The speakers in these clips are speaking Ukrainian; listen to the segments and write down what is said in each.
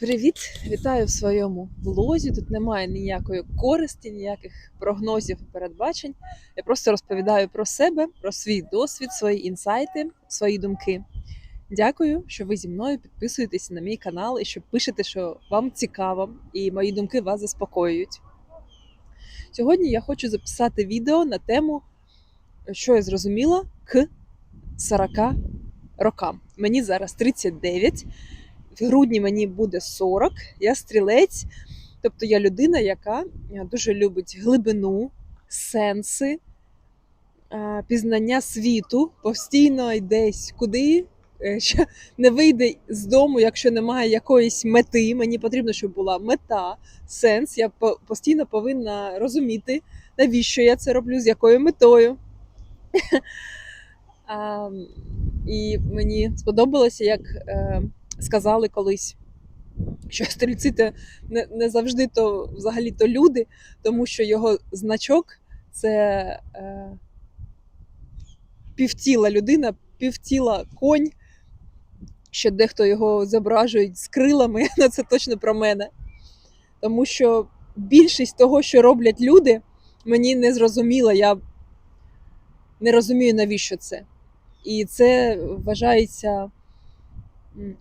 Привіт! Вітаю в своєму влозі. Тут немає ніякої користі, ніяких прогнозів і передбачень. Я просто розповідаю про себе, про свій досвід, свої інсайти, свої думки. Дякую, що ви зі мною підписуєтесь на мій канал і що пишете, що вам цікаво, і мої думки вас заспокоюють. Сьогодні я хочу записати відео на тему, що я зрозуміла к 40 рокам. Мені зараз 39 в грудні мені буде 40, я стрілець, тобто я людина, яка е, дуже любить глибину, сенси, е, пізнання світу, постійно йдесь куди. е, Що не вийде з дому, якщо немає якоїсь мети. Мені потрібно, щоб була мета, сенс. Я постійно повинна розуміти, навіщо я це роблю, з якою метою. І мені сподобалося, як сказали колись, що стрільці це не, не завжди то взагалі то люди, тому що його значок це е, півтіла людина, півтіла конь. Що дехто його зображують з крилами, ну це точно про мене. Тому що більшість того, що роблять люди, мені не зрозуміла. Я не розумію, навіщо це. І це вважається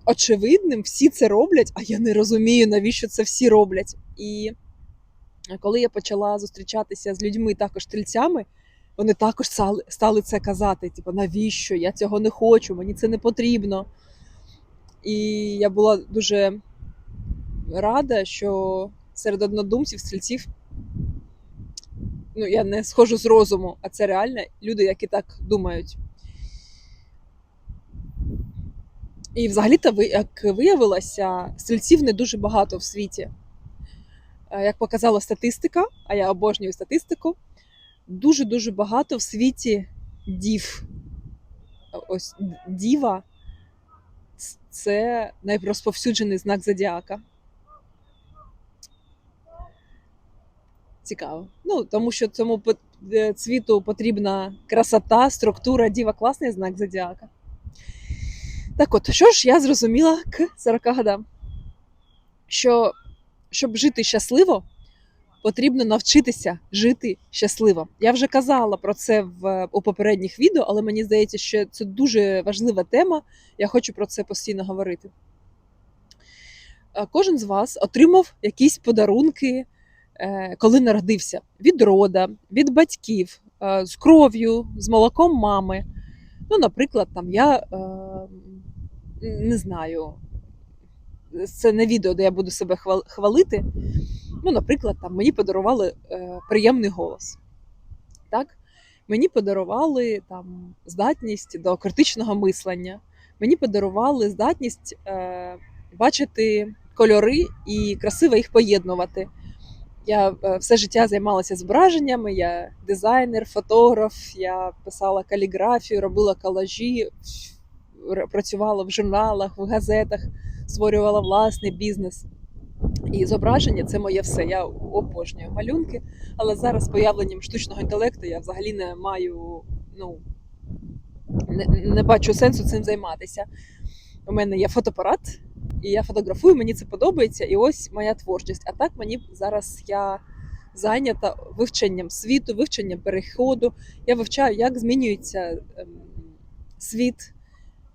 очевидним, всі це роблять, а я не розумію, навіщо це всі роблять. І коли я почала зустрічатися з людьми, також стрільцями, вони також стали, це казати: типу, навіщо? Я цього не хочу, мені це не потрібно. І я була дуже рада, що серед однодумців, стрільців, ну я не схожу з розуму, а це реально люди, які так думають. І взагалі-то, як виявилося, стрільців не дуже багато в світі. Е, Як показала статистика, а я обожнюю статистику, дуже-дуже багато в світі дів. Ось діва це найрозповсюджений знак зодіака. Цікаво. Ну, тому що цьому е, цвіту потрібна красота, структура, діва класний знак зодіака. Так от, що ж я зрозуміла к 40 годам? Що щоб жити щасливо, потрібно навчитися жити щасливо. Я вже казала про це в, у попередніх відео, але мені здається, що це дуже важлива тема. Я хочу про це постійно говорити. Е, Кожен з вас отримав якісь подарунки, е, коли народився від рода, від батьків, е, з кров'ю, з молоком мами. Ну, наприклад, там я не знаю, це не відео, де я буду себе хвалити. Ну, наприклад, там мені подарували е, приємний голос. Так? Мені подарували там здатність до критичного мислення. Мені подарували здатність е, бачити кольори і красиво їх поєднувати. Я е, все життя займалася зображеннями, я дизайнер, фотограф, я писала каліграфію, робила колажі, працювала в журналах, в газетах, створювала власний бізнес. І зображення це моє все. Я обожнюю малюнки, але зараз з появленням штучного інтелекту я взагалі не маю, ну не, не бачу сенсу цим займатися. У мене є фотоапарат, і я фотографую, мені це подобається, і ось моя творчість. А так мені зараз я зайнята вивченням світу, вивченням переходу. Я вивчаю, як змінюється ем, світ,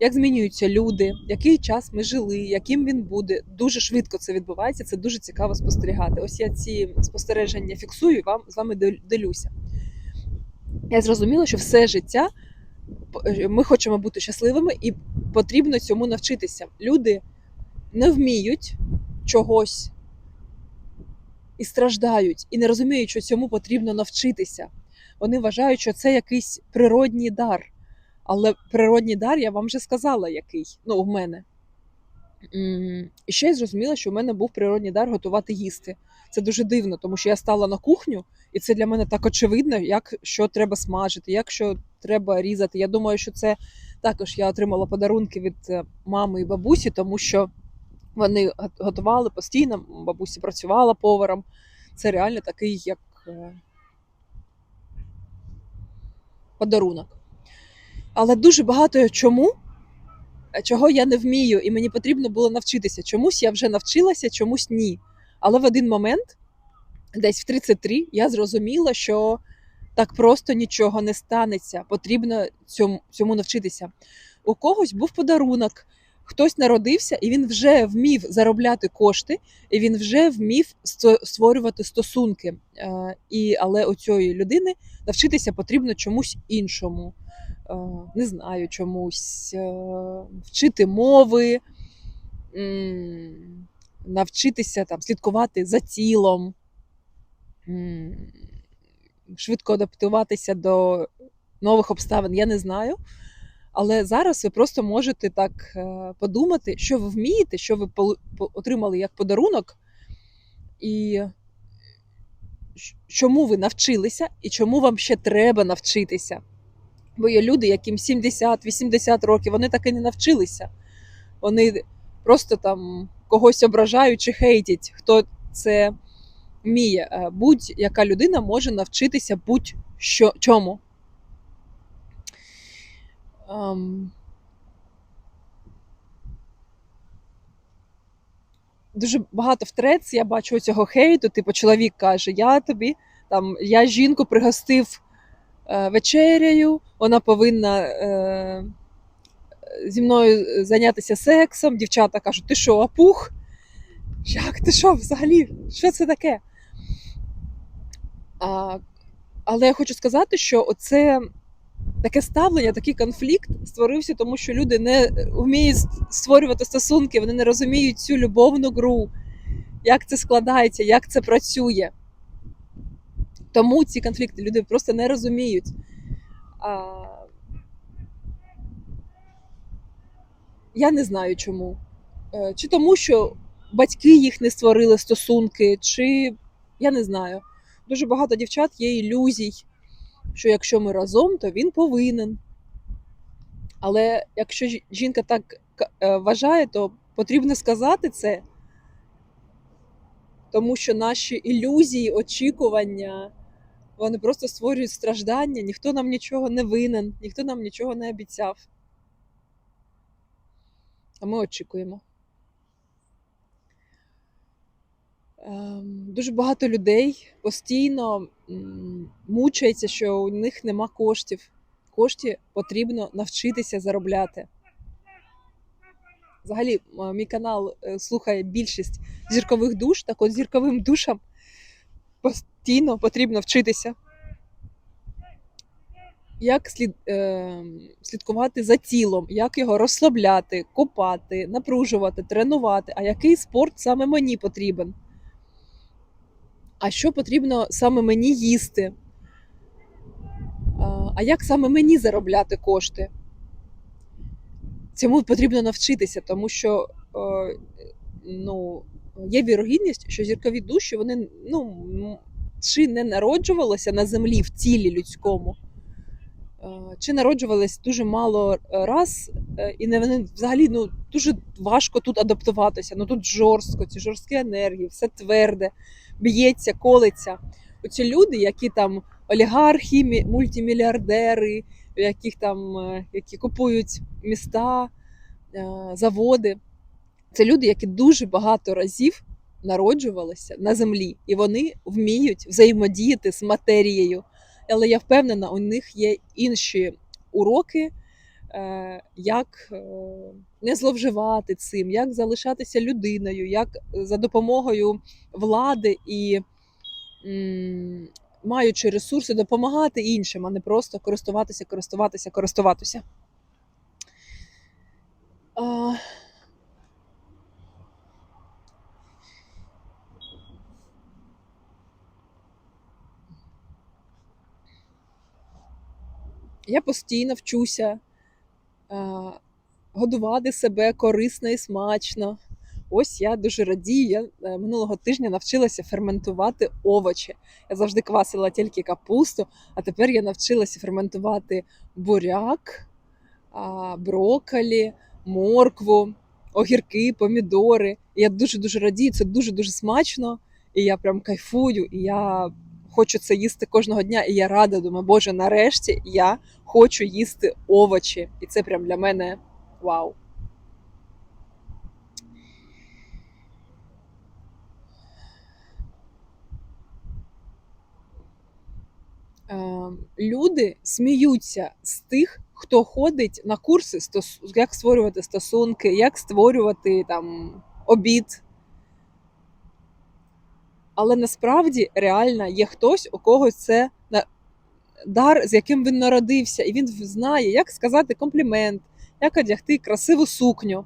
як змінюються люди, який час ми жили, яким він буде. Дуже швидко це відбувається. Це дуже цікаво спостерігати. Ось я ці спостереження фіксую вам з вами делюся. Я зрозуміла, що все життя ми хочемо бути щасливими, і потрібно цьому навчитися. Люди не вміють чогось і страждають, і не розуміють, що цьому потрібно навчитися. Вони вважають, що це якийсь природній дар. Але природній дар я вам вже сказала, який ну, в мене. І ще я зрозуміла, що в мене був природній дар готувати їсти. Це дуже дивно, тому що я стала на кухню, і це для мене так очевидно, як що треба смажити, як що треба різати. Я думаю, що це також я отримала подарунки від е, мами і бабусі, тому що вони готували постійно. Бабуся працювала поваром. Це реально такий як е, подарунок. Але дуже багато чому чого я не вмію, і мені потрібно було навчитися. Чомусь я вже навчилася, чомусь ні. Але в один момент, десь в 33, я зрозуміла, що так просто нічого не станеться. Потрібно цьому, цьому навчитися. У когось був подарунок, хтось народився, і він вже вмів заробляти кошти, і він вже вмів створювати стосунки. Е, І, але у цієї людини навчитися потрібно чомусь іншому. Е, Не знаю, чомусь е, вчити мови, навчитися там слідкувати за тілом, швидко адаптуватися до нових обставин. Я не знаю. Але зараз ви просто можете так е, подумати, що ви вмієте, що ви отримали як подарунок, і чому ви навчилися, і чому вам ще треба навчитися. Бо є люди, яким 70-80 років, вони так і не навчилися. Вони просто там когось ображають чи хейтять, хто це вміє. Е, Будь-яка людина може навчитися будь-що чому. Ем, дуже багато в трец я бачу цього хейту. Типу, чоловік каже: Я тобі там, я жінку пригостив е, вечерею, вона повинна е, зі мною зайнятися сексом. Дівчата кажуть, ти що, опух? Як ти що взагалі? Що це таке? А, але я хочу сказати, що оце таке ставлення, такий конфлікт створився, тому що люди не вміють створювати стосунки, вони не розуміють цю любовну гру, як це складається, як це працює. Тому ці конфлікти люди просто не розуміють. А... Я не знаю чому. Е, Чи тому, що батьки їх не створили стосунки, чи я не знаю. Дуже багато дівчат є ілюзій, що якщо ми разом, то він повинен. Але якщо жінка так е, вважає, то потрібно сказати це, тому що наші ілюзії, очікування, вони просто створюють страждання, ніхто нам нічого не винен, ніхто нам нічого не обіцяв. А ми очікуємо. Ем, Дуже багато людей постійно мучається, що у них нема коштів. Кошти потрібно навчитися заробляти. Взагалі, мій канал е, слухає більшість зіркових душ, так от зірковим душам постійно потрібно вчитися. Як слід, е, слідкувати за тілом, як його розслабляти, копати, напружувати, тренувати, а який спорт саме мені потрібен а що потрібно саме мені їсти, А, як саме мені заробляти кошти. Цьому потрібно навчитися, тому що е, ну, є вірогідність, що зіркові душі вони ну, чи не народжувалися на землі в тілі людському, чи народжувались дуже мало раз, е, і не вони взагалі ну, дуже важко тут адаптуватися. Ну тут жорстко, ці жорсткі енергії, все тверде б'ється, колиться. Оці люди, які там олігархи, мультимільярдери, яких там, е, які купують міста, е, заводи. Це люди, які дуже багато разів народжувалися на землі, і вони вміють взаємодіяти з матерією. Але я впевнена, у них є інші уроки, е, як е, не зловживати цим, як залишатися людиною, як за допомогою влади і маючи ресурси, допомагати іншим, а не просто користуватися, користуватися, користуватися. Я постійно вчуся а, годувати себе корисно і смачно. Ось я дуже радію. Я е, минулого тижня навчилася ферментувати овочі. Я завжди квасила тільки капусту, а тепер я навчилася ферментувати буряк, брокколі, моркву, огірки, помідори. Я дуже дуже радію. Це дуже дуже смачно. І я прям кайфую. І я хочу це їсти кожного дня, і я рада, думаю, Боже, нарешті я хочу їсти овочі. І це прям для мене вау. Е, люди сміються з тих, хто ходить на курси, як створювати стосунки, як створювати там обід. Але насправді реально є хтось, у когось це дар, з яким він народився, і він знає, як сказати комплімент, як одягти красиву сукню.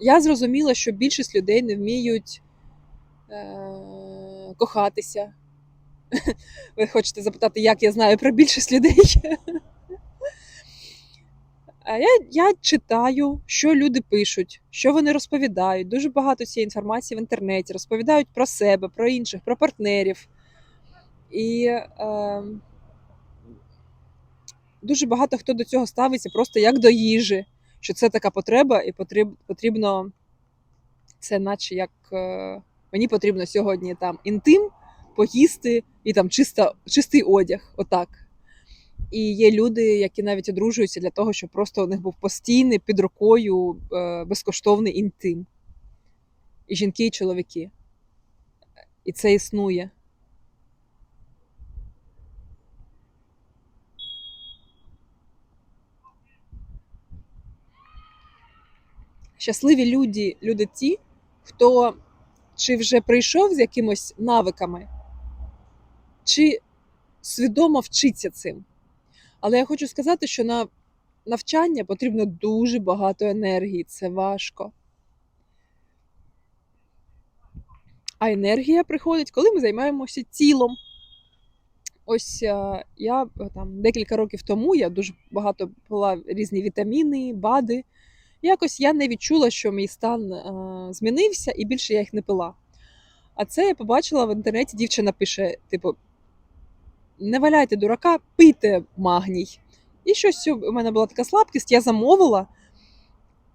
Я зрозуміла, що більшість людей не вміють е, кохатися. Ви хочете запитати, як я знаю про більшість людей? Я, я читаю, що люди пишуть, що вони розповідають. Дуже багато цієї інформації в інтернеті. Розповідають про себе, про інших, про партнерів. І е, дуже багато хто до цього ставиться просто як до їжі, що це така потреба, і потріб, потрібно це, наче як е, мені потрібно сьогодні там інтим, поїсти і там чиста, чистий одяг. Отак. І є люди, які навіть одружуються для того, щоб просто у них був постійний під рукою е, безкоштовний інтим. І жінки, і чоловіки. І це існує. Щасливі люди, люди ті, хто чи вже прийшов з якимось навиками, чи свідомо вчиться цим. Але я хочу сказати, що на навчання потрібно дуже багато енергії, це важко. А енергія приходить, коли ми займаємося тілом. Ось е, я е, там декілька років тому я дуже багато пила різні вітаміни, БАДи. Якось я не відчула, що мій стан е, змінився, і більше я їх не пила. А це я побачила в інтернеті, дівчина пише: типу, не валяйте дурака, пийте магній. І щось у мене була така слабкість, я замовила.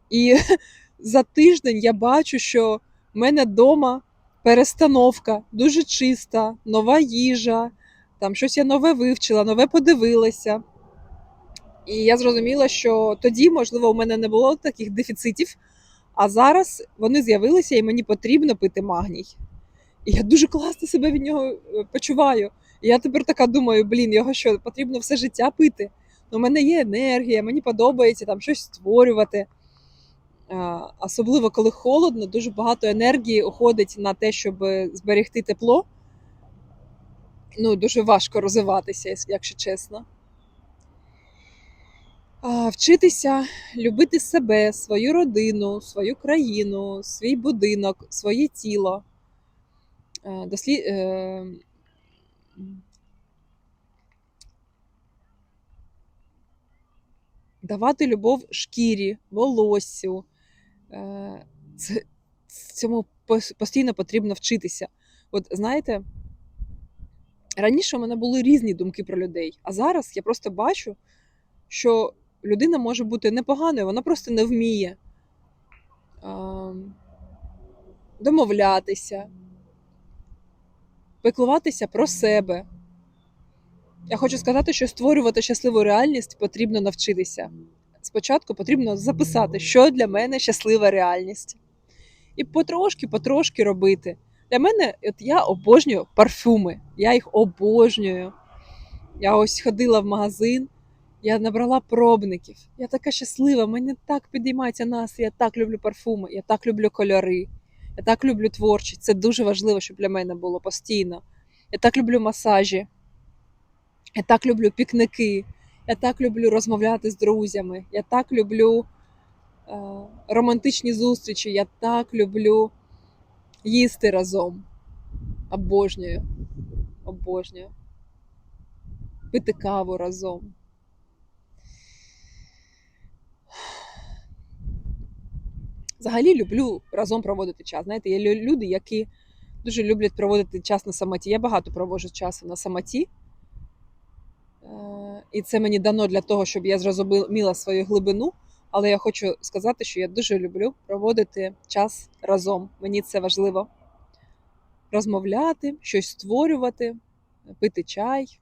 І за тиждень я бачу, що в мене вдома перестановка, дуже чиста, нова їжа, там щось я нове вивчила, нове подивилася. І я зрозуміла, що тоді, можливо, у мене не було таких дефіцитів, а зараз вони з'явилися і мені потрібно пити магній. І я дуже класно себе від нього е, почуваю. І я тепер така думаю, блін, його що потрібно все життя пити. Ну, У мене є енергія, мені подобається там щось створювати. Особливо коли холодно, дуже багато енергії уходить на те, щоб зберегти тепло. Ну, дуже важко розвиватися, якщо чесно. Вчитися любити себе, свою родину, свою країну, свій будинок, своє тіло. Е, Дослід... Давати любов шкірі, волоссю. Е, Це, цьому постійно потрібно вчитися. От знаєте, раніше у мене були різні думки про людей, а зараз я просто бачу, що людина може бути непоганою, вона просто не вміє домовлятися, пеклуватися про себе. Я хочу сказати, що створювати щасливу реальність потрібно навчитися. Спочатку потрібно записати, що для мене щаслива реальність. І потрошки, потрошки робити. Для мене, от я обожнюю парфюми. Я їх обожнюю. Я ось ходила в магазин, я набрала пробників. Я така щаслива, мені так підіймається настрій, я так люблю парфуми, я так люблю кольори, я так люблю творчість. Це дуже важливо, щоб для мене було постійно. Я так люблю масажі, я так люблю пікники, я так люблю розмовляти з друзями, я так люблю е, романтичні зустрічі, я так люблю їсти разом. Обожнюю. Обожнюю. Пити каву разом. Взагалі люблю разом проводити час. Знаєте, є люди, які дуже люблять проводити час на самоті. Я багато проводжу часу на самоті. Е, І це мені дано для того, щоб я зрозуміла свою глибину. Але я хочу сказати, що я дуже люблю проводити час разом. Мені це важливо. Розмовляти, щось створювати, пити чай.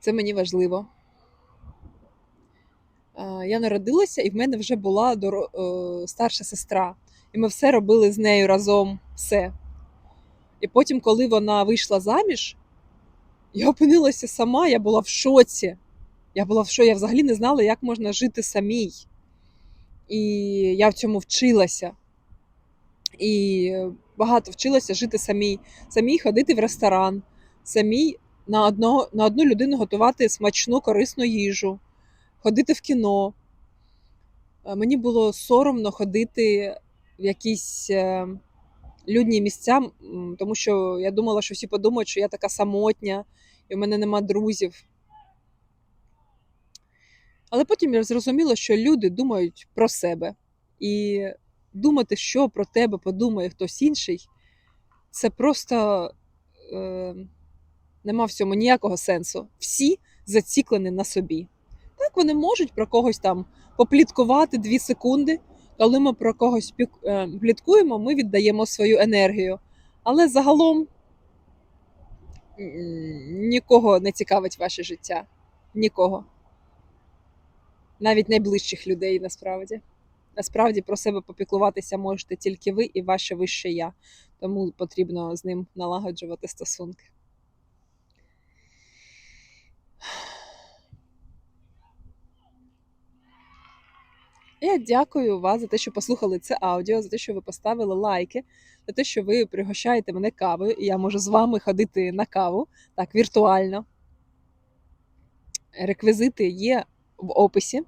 Це мені важливо. Е, Я народилася, і в мене вже була доро- е, старша сестра. І ми все робили з нею разом. Все. І потім, коли вона вийшла заміж, я опинилася сама, я була в шоці. Я була в шоці, я взагалі не знала, як можна жити самій. І я в цьому вчилася. І багато вчилася жити самій, самій ходити в ресторан, самій на, одного, на одну людину готувати смачну, корисну їжу, ходити в кіно. Е, Мені було соромно ходити в якісь е, людні місця, тому що я думала, що всі подумають, що я така самотня, і в мене нема друзів. Але потім я зрозуміла, що люди думають про себе. І думати, що про тебе подумає хтось інший, це просто е, нема в цьому ніякого сенсу. Всі заціклені на собі. Вони можуть про когось там попліткувати дві секунди. Коли ми про когось е, пліткуємо, ми віддаємо свою енергію. Але загалом нікого не цікавить ваше життя. Нікого. Навіть найближчих людей насправді. Насправді про себе попіклуватися можете тільки ви і ваше вище я. Тому потрібно з ним налагоджувати стосунки. Я дякую вас за те, що послухали це аудіо, за те, що ви поставили лайки, за те, що ви пригощаєте мене кавою, і я можу з вами ходити на каву так віртуально. Реквізити є в описі.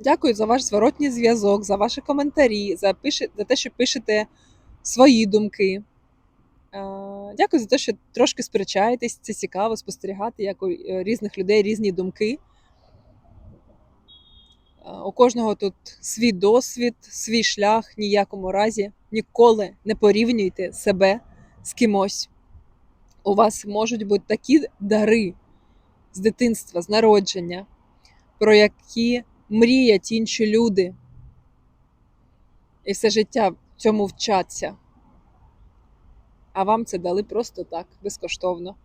Дякую за ваш зворотній зв'язок, за ваші коментарі, за, за те, що пишете свої думки. Дякую за те, що трошки сперечаєтесь. Це цікаво спостерігати, як у е, різних людей різні думки. А, У кожного тут свій досвід, свій шлях. Ніякому разі ніколи не порівнюйте себе з кимось. У вас можуть бути такі дари з дитинства, з народження, про які мріять інші люди. І все життя цьому вчаться. А вам це дали просто так, безкоштовно.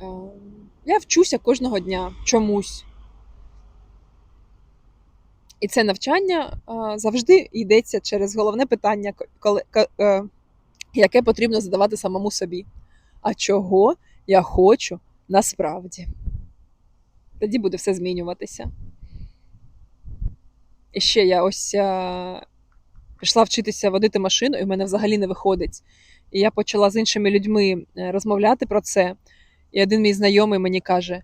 Ем, Я вчуся кожного дня чомусь. І це навчання завжди йдеться через головне питання, е, яке потрібно задавати самому собі. А чого я хочу насправді? Тоді буде все змінюватися. І ще я ось а, пішла вчитися водити машину, і в мене взагалі не виходить. І я почала з іншими людьми е, розмовляти про це. І один мій знайомий мені каже: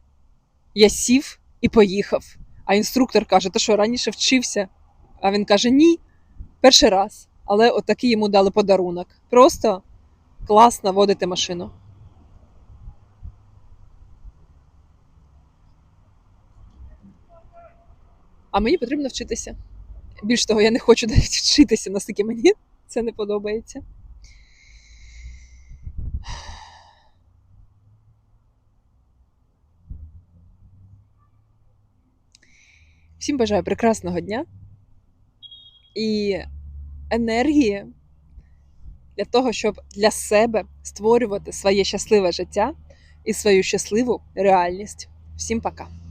Я сів і поїхав. А інструктор каже: Ти що раніше вчився? А він каже: Ні, перший раз. Але отакий йому дали подарунок. Просто класно водити машину. А мені потрібно вчитися. Більш того, я не хочу навіть вчитися, наскільки мені це не подобається. Всім бажаю прекрасного дня і енергії для того, щоб для себе створювати своє щасливе життя і свою щасливу реальність. Всім пока!